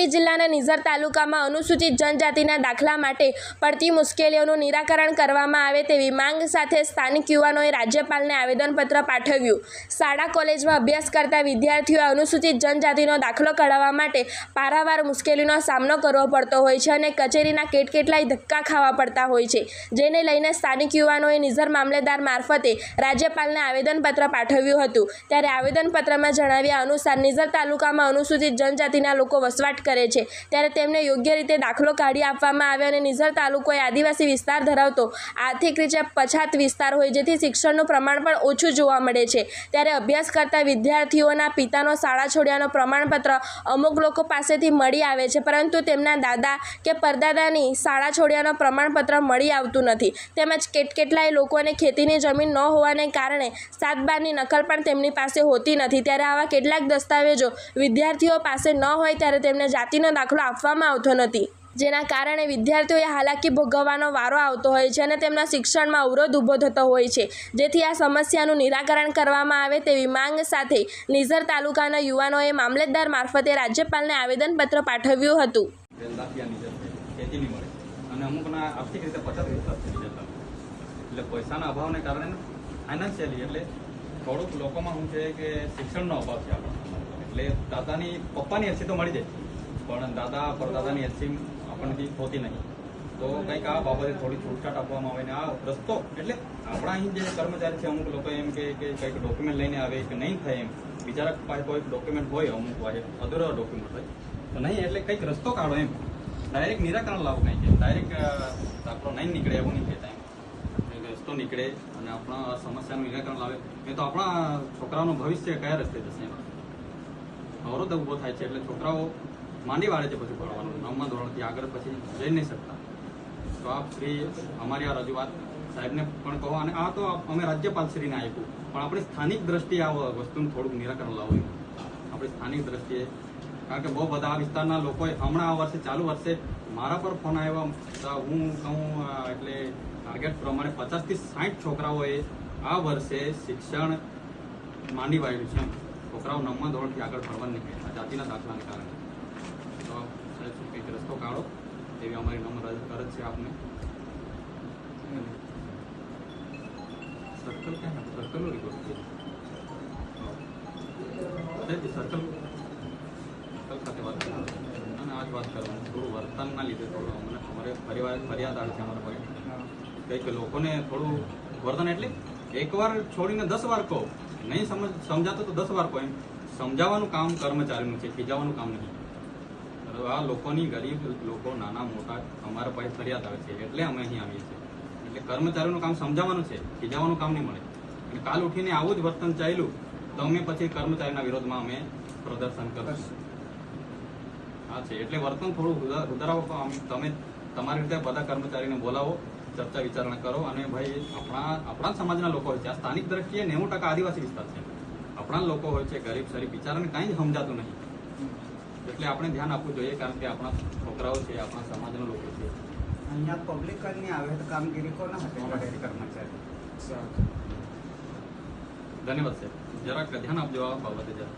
તાપી જિલ્લાના નિઝર તાલુકામાં અનુસૂચિત જનજાતિના દાખલા માટે પડતી મુશ્કેલીઓનું નિરાકરણ કરવામાં આવે તેવી માંગ સાથે સ્થાનિક યુવાનોએ રાજ્યપાલને આવેદનપત્ર પાઠવ્યું. શાળા કોલેજમાં અભ્યાસ કરતા વિદ્યાર્થીઓએ અનુસૂચિત જનજાતિનો દાખલો કઢાવવા માટે પારાવાર મુશ્કેલીનો સામનો કરવો પડતો હોય છે અને કચેરીના કેટકેટલાય ધક્કા ખાવા પડતા હોય છે. જેને લઈને સ્થાનિક યુવાનોએ નિઝર મામલેદાર મારફતે રાજ્યપાલને આવેદનપત્ર પાઠવ્યું હતું. ત્યારે આવેદનપત્રમાં જણાવ્યા અનુસાર, નિઝર તાલુકામાં અનુસૂચિત જનજાતિના લોકો વસવાટ કરે છે. ત્યારે તેમને યોગ્ય રીતે દાખલો કાઢી આપવામાં આવે અને નિઝર તાલુકો આદિવાસી વિસ્તાર ધરાવતો. આર્થિક રીતે પછાત વિસ્તાર હોય, જેથી શિક્ષણનું પ્રમાણ પણ ઓછું જોવા મળે છે. ત્યારે અભ્યાસ કરતા વિદ્યાર્થીઓના પિતાનો શાળા છોડ્યાનો પ્રમાણપત્ર અમુક લોકો પાસેથી મળી આવે છે, પરંતુ તેમના દાદા કે પરદાદાની શાળા છોડ્યાનો પ્રમાણપત્ર મળી આવતું નથી. તેમજ કેટકેટલાય લોકોને ખેતીની જમીન ન હોવાને કારણે સાત બારની નકલ પણ તેમની પાસે હોતી નથી. ત્યારે આવા કેટલાક દસ્તાવેજો વિદ્યાર્થીઓ પાસે ન હોય, ત્યારે તેમને જાતિનો દાખલો આપવામાં આવતો નથી. જેના કારણે વિદ્યાર્થીઓએ હાલાકી ભોગવવાનો વારો આવતો હોય છે અને તેમના શિક્ષણમાં અવરોધ ઊભો થતો હોય છે. જેથી આ સમસ્યાનું નિરાકરણ કરવામાં આવે તેવી માંગ સાથે નિઝર તાલુકાના યુવાનોએ મામલતદાર મારફતે રાજ્યપાલને આવેદનપત્ર પાઠવ્યું હતું. થોડુંક લોકોમાં શું છે કે શિક્ષણનો અભાવ છે એટલે દાદાની પપ્પાની એસી તો મળી જાય. પણ દાદા, પરદાદાની એસી આપણનેથી હોતી નહીં. તો કંઈક આ બાબતે થોડી છૂટછાટ આપવામાં આવે ને આ રસ્તો, એટલે આપણા અહીં જે કર્મચારી છે, અમુક લોકો એમ કે કંઈક ડોક્યુમેન્ટ લઈને આવે કે નહીં થાય એમ. બિચારા પાસે કોઈ ડોક્યુમેન્ટ હોય, અમુક પાસે અધૂરા ડોક્યુમેન્ટ હોય, તો નહીં, એટલે કંઈક રસ્તો કાઢો એમ. ડાયરેક્ટ નિરાકરણ લાવો કંઈક ડાયરેક્ટ આપણો નહીં નીકળે એવું નહીં કહેતા એમ. રસ્તો નીકળે અને આપણા સમસ્યાનું નિરાકરણ લાવે. એ તો આપણા છોકરાઓનું ભવિષ્ય કયા રસ્તે જશે અવરોધ ઊભો થાય છે, એટલે છોકરાઓ માંડી વાળે છે પછી ભણવાનું. નવમા ધોરણથી આગળ પછી જઈ નહીં શકતા. તો આપ શ્રી, અમારી આ રજૂઆત સાહેબને પણ કહો અને આ તો અમે રાજ્યપાલશ્રીને આપ્યું. પણ આપણી સ્થાનિક દ્રષ્ટિએ આ વસ્તુનું થોડુંક નિરાકરણ લાવવું આપણે સ્થાનિક દ્રષ્ટિએ. કારણ કે બહુ બધા આ વિસ્તારના લોકોએ હમણાં આ વર્ષે, ચાલુ વર્ષે મારા પર ફોન આવ્યા. હું કહું એટલે ટાર્ગેટ પ્રમાણે પચાસથી સાઠ છોકરાઓએ આ વર્ષે શિક્ષણ માંડી વાળ્યું છે છોકરાઓ નવમા ધોરણથી આગળ ભણવા નીકળ્યા જાતિના દાખલાને કારણે તો સાહેબ શું કંઈક રસ્તો કાઢો એવી અમારી નમ્ર અરજ છે આપને. સર્કલ ક્યાં સર્કલનો રિપોર્ટ છે. સર્કલ સર્કલ ખાતે વાત કરવાની. અને આજ વાત કરવાની. થોડું વર્તનના લીધે થોડું અમને અમારે પરિવાર ફરિયાદ આવે છે અમારા પર કંઈક લોકોને થોડું વર્તન એટલે એકવાર છોડીને દસ વાર કહો. નહીં સમજ સમજાતો તો દસ વાર કહો એમ. સમજાવવાનું કામ કર્મચારીનું છે, ખીજાવવાનું કામ નહીં આ લોકોની ગરીબ લોકો, નાના, મોટા, અમારા પાસે ફરિયાદ આવે છે. એટલે અમે અહીં આવીએ છીએ. એટલે કર્મચારીનું કામ સમજાવવાનું છે. ખીજાવવાનું કામ નહીં મળે. એટલે કાલ ઉઠીને આવું જ વર્તન ચાલ્યું, તો અમે પછી કર્મચારીના વિરોધમાં અમે પ્રદર્શન કરશું. હા, છે. એટલે વર્તન થોડું સુધારાવો તમે, તમારી રીતે બધા કર્મચારીને બોલાવો, ચર્ચા વિચારણા કરો અને ભાઈ, આપણા આપણા સમાજના લોકો હોય છે. આ સ્થાનિક દ્રષ્ટિએ નેવું ટકા આદિવાસી વિસ્તાર છે. આપણા લોકો હોય છે ગરીબ, શરીફ, બિચારાને કાંઈ જ સમજાતું નહીં. એટલે આપણે ધ્યાન આપવું જોઈએ કારણ કે આપણા છોકરાઓ છે આપણા સમાજના લોકો છે. અહીંયા પબ્લિક જ આવે તો કામગીરી કોના હાથે કરે? કર્મચારી ધન્યવાદ સાહેબ. જરાક ધ્યાન આપજો આ બાબતે જરા.